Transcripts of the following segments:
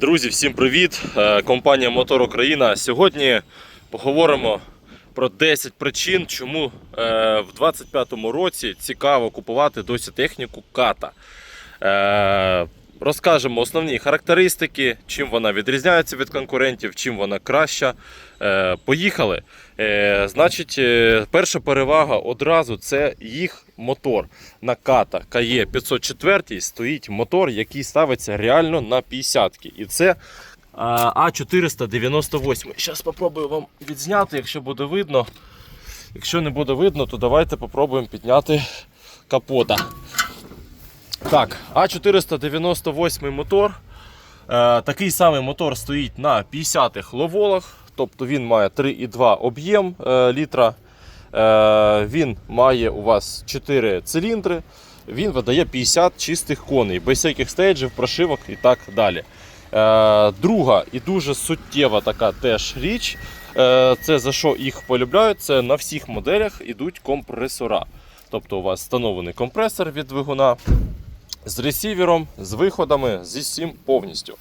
Друзі, всім привіт! Е, Компанія Мотор Україна. Сьогодні поговоримо про 10 причин, чому в в 2025 році цікаво купувати досі техніку ката. Розкажемо основні характеристики, чим вона відрізняється від конкурентів, чим вона краща. Е, Поїхали. Е, Значить, е, перша перевага одразу це їх мотор. На ката КАЄ 504 стоїть мотор, який ставиться реально на 50-ки. І це А498. Зараз спробую вам відзняти, якщо буде видно. Якщо не буде видно, то давайте спробуємо підняти капота. Так, А498 мотор. Е, такий самий мотор стоїть на 50-х ловолах, тобто він має 3,2 об'єм е, літра. Е, він має у вас 4 циліндри. Він видає 50 чистих коней, без всяких стейджів, прошивок і так далі. Друга і дуже суттєва така теж річ. Це за що їх полюбляють, це на всіх моделях йдуть компресора. Тобто у вас встановлений компресор від двигуна з ресівером, з виходами, зі всім повністю.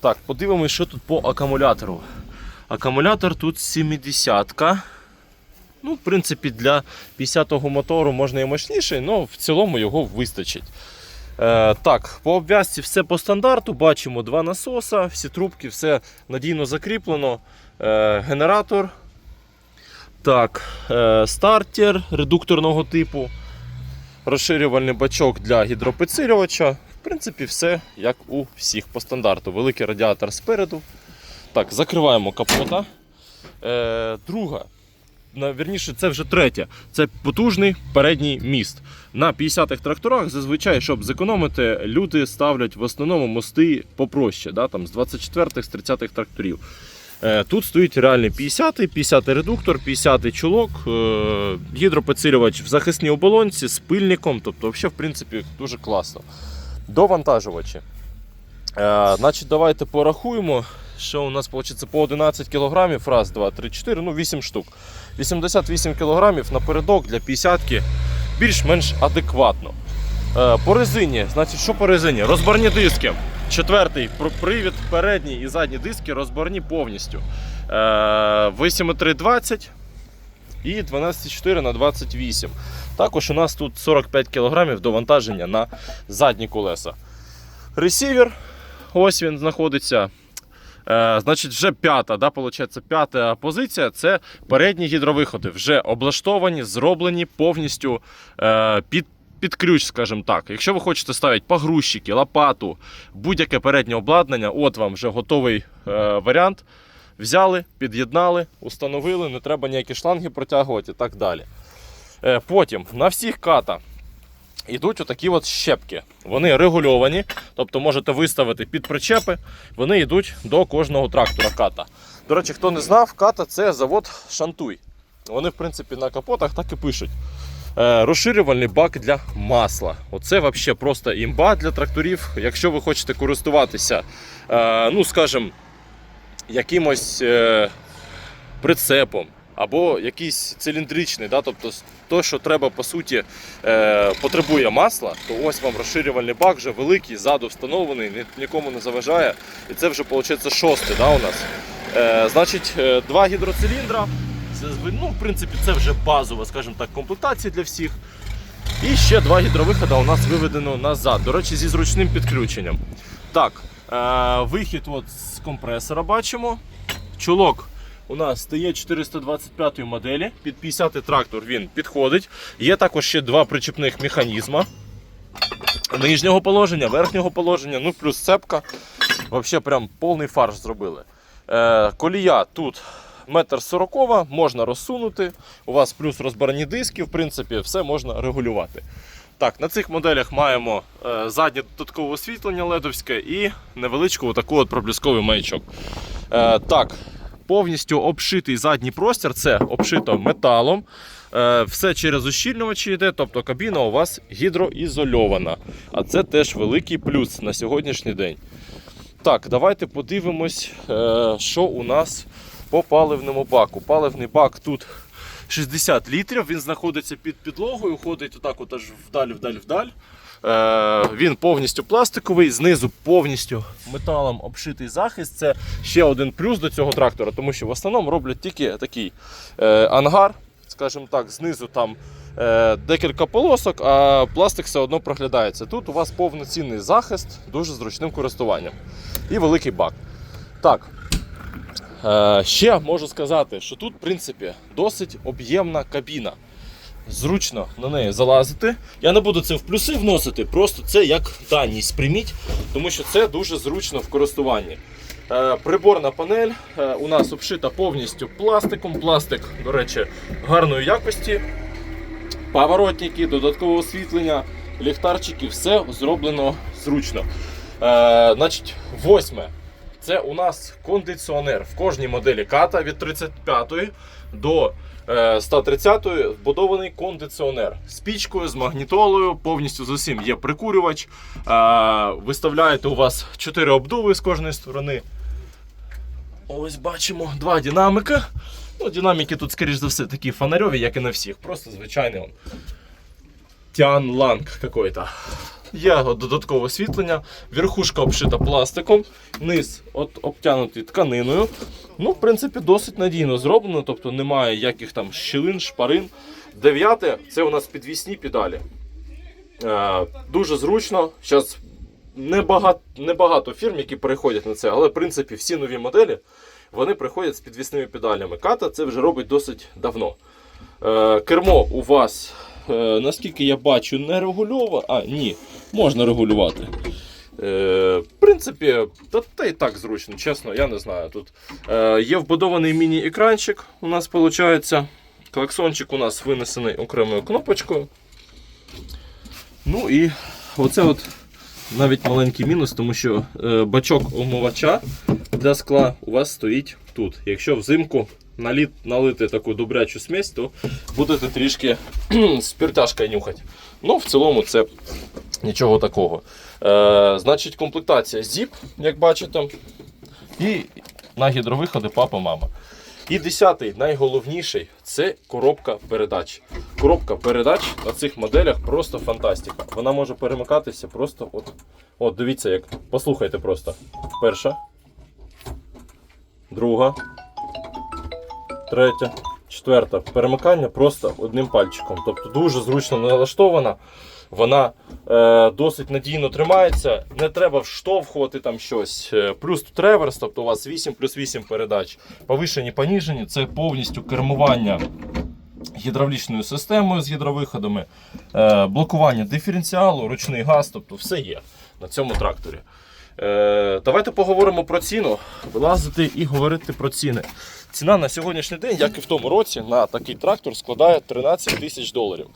Так, подивимось, що тут по акумулятору. Акумулятор тут 70-ка. Ну, в принципі, для 50-го мотору можна і мощніший, але в цілому його вистачить. Е, так, по обв'язці все по стандарту. Бачимо два насоса, всі трубки, все надійно закріплено. Е, генератор. Так, е, стартер редукторного типу розширювальний бачок для гідропідсилювача. В принципі, все як у всіх по стандарту. Великий радіатор спереду. Так, закриваємо капота. Е, друга, вірніше, це вже третя. Це потужний передній міст. На 50-х тракторах зазвичай, щоб зекономити, люди ставлять в основному мости попроще, да, там, з 24-х, з 30-х тракторів. Е, Тут стоїть реальний 50-й, 50-й редуктор, 50-й чулок, е, гідропідсилювач в захисній оболонці з пильником. Тобто, взагалі, в принципі, дуже класно. Довантажувачі. Е, Значить, давайте порахуємо, що у нас вийде по 11 кг, раз, два, три, 4, ну 8 штук. 88 кг напередок для 50-ки більш-менш адекватно. По резині, значить, що по резині? Розборні диски. Четвертий пр- привід, передній і задні диски розборні повністю. Е, 8,320 і 12,4 на 28. Також у нас тут 45 кг довантаження на задні колеса. Ресівер, ось він знаходиться. Е, значить, вже п'ята, да, получається, п'ята позиція це передні гідровиходи. Вже облаштовані, зроблені повністю е, під, під ключ, скажімо так. Якщо ви хочете ставити погрузчики, лопату, будь-яке переднє обладнання, от вам вже готовий е, варіант. Взяли, під'єднали, установили, не треба ніякі шланги протягувати і так далі. Е, потім на всіх ката йдуть отакі от щепки. Вони регульовані, тобто можете виставити під причепи, вони йдуть до кожного трактора ката. До речі, хто не знав, ката це завод Шантуй. Вони, в принципі, на капотах так і пишуть. Е, розширювальний бак для масла. Оце взагалі просто імба для тракторів. Якщо ви хочете користуватися, е, ну скажімо, якимось е, прицепом або якийсь циліндричний, да, тобто то, що треба по суті потребує масла, то ось вам розширювальний бак вже великий, ззаду встановлений, нікому не заважає. І це вже виходить шостий да, у нас. Значить, два гідроциліндра. Ну, в принципі, це вже базова, скажімо так, комплектація для всіх. І ще два гідровиходи у нас виведено назад. До речі, зі зручним підключенням. Так, е, вихід от з компресора бачимо. Чулок у нас стає 425 моделі. Під 50 трактор він підходить. Є також ще два причепних механізма. Нижнього положення, верхнього положення, ну плюс цепка. Взагалі прям повний фарш зробили. Е, колія тут метр сорокова, можна розсунути. У вас плюс розборні диски, в принципі, все можна регулювати. Так, на цих моделях маємо е, заднє додаткове освітлення ледовське і невеличку таку от проблисковий маячок. Е, так, повністю обшитий задній простір, це обшито металом. Е, все через ущільнювачі йде, тобто кабіна у вас гідроізольована. А це теж великий плюс на сьогоднішній день. Так, давайте подивимось, що у нас по паливному баку. Паливний бак тут 60 літрів, він знаходиться під підлогою, ходить отак от аж вдаль, вдаль, вдаль. Е, він повністю пластиковий, знизу повністю металом обшитий захист. Це ще один плюс до цього трактора, тому що в основному роблять тільки такий е, ангар, скажімо так, знизу там е, декілька полосок, а пластик все одно проглядається. Тут у вас повноцінний захист, дуже зручним користуванням. І великий бак. Так. Е, ще можу сказати, що тут, в принципі, досить об'ємна кабіна. Зручно на неї залазити. Я не буду це в плюси вносити, просто це як даність сприйміть, тому що це дуже зручно в користуванні. Е, приборна панель е, у нас обшита повністю пластиком. Пластик, до речі, гарної якості. Поворотники, додаткове освітлення, ліхтарчики, все зроблено зручно. Значить, восьме. Це у нас кондиціонер в кожній моделі ката від 35 до е, 130 вбудований кондиціонер з пічкою, з магнітолою, повністю з усім є прикурювач. Е, виставляєте у вас 4 обдуви з кожної сторони. Ось бачимо два динамика. Ну, динаміки тут, скоріш за все, такі фонарьові, як і на всіх. Просто звичайний. Тян Ланг какой-то. Є додаткове освітлення, верхушка обшита пластиком, низ от обтянутий тканиною. Ну, в принципі, досить надійно зроблено, тобто немає яких там щілин, шпарин. Дев'яте це у нас підвісні педалі. Е, дуже зручно. Зараз небагато, небагато фірм, які переходять на це, але в принципі всі нові моделі вони приходять з підвісними педалями. Ката це вже робить досить давно. Е, кермо у вас, наскільки я бачу, не регульоване. А, ні, можна регулювати. Е, в принципі, та, та і так зручно, чесно, я не знаю. Тут е, є вбудований міні-екранчик. У нас виходить. Клаксончик у нас винесений окремою кнопочкою. Ну і оце от навіть маленький мінус, тому що е, бачок омивача для скла у вас стоїть тут. Якщо взимку наліт, налити таку добрячу смесь, то будете трішки спіртяшкою нюхати. Ну, в цілому, це нічого такого. Е, значить, комплектація ZIP, як бачите, і на гідровиходи папа, мама. І десятий, найголовніший, це коробка передач. Коробка передач на цих моделях просто фантастика. Вона може перемикатися просто от. От, дивіться, як. Послухайте просто. Перша. Друга. Третя. Четверта. Перемикання просто одним пальчиком. Тобто дуже зручно налаштована. Вона е, досить надійно тримається. Не треба вштовхувати там щось. Е, Плюс тут реверс, тобто у вас 8 плюс 8 передач. Повишені, поніжені. Це повністю кермування гідравлічною системою з гідровиходами, е, блокування диференціалу, ручний газ, тобто все є на цьому тракторі. Е, давайте поговоримо про ціну, вилазити і говорити про ціни. Ціна на сьогоднішній день, як і в тому році, на такий трактор складає 13 тисяч доларів.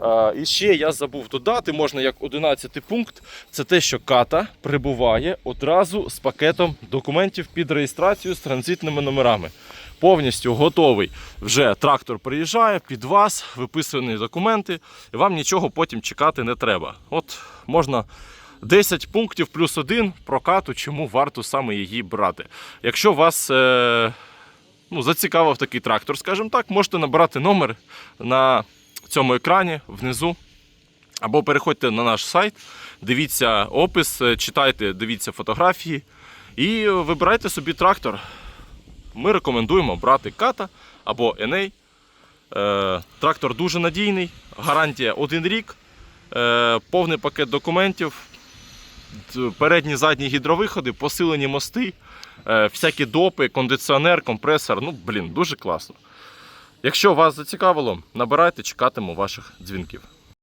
Е, і ще я забув додати, можна як 11 пункт, це те, що ката прибуває одразу з пакетом документів під реєстрацію з транзитними номерами. Повністю готовий вже трактор приїжджає під вас, виписані документи, і вам нічого потім чекати не треба. От можна 10 пунктів плюс один прокату, чому варто саме її брати. Якщо вас е, ну, зацікавив такий трактор, скажімо так, можете набирати номер на цьому екрані внизу. Або переходьте на наш сайт, дивіться опис, е, читайте, дивіться фотографії і вибирайте собі трактор. Ми рекомендуємо брати ката або Еней. Е, трактор дуже надійний, гарантія один рік, е, повний пакет документів, передні задні гідровиходи, посилені мости, е, всякі допи, кондиціонер, компресор. Ну, блін, дуже класно. Якщо вас зацікавило, набирайте, чекатиму ваших дзвінків.